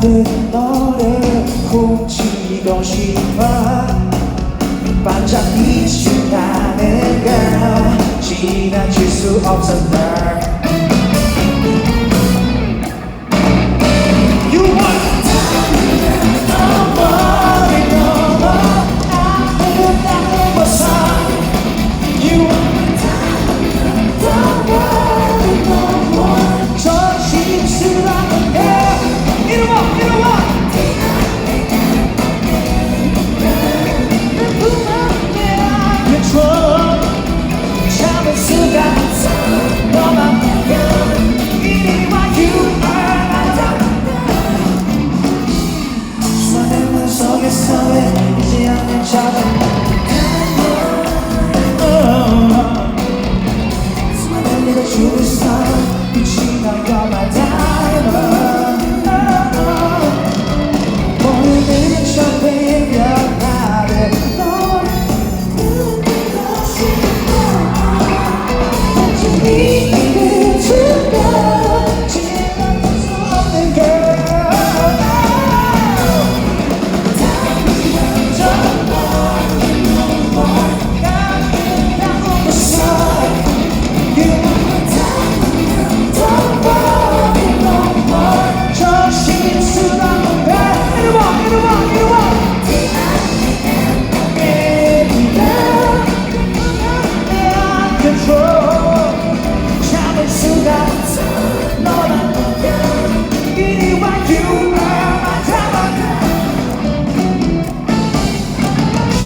나는 너를 훔치고 싶어 반짝 빛이 나는가. 지나칠 수 없었나? Chắc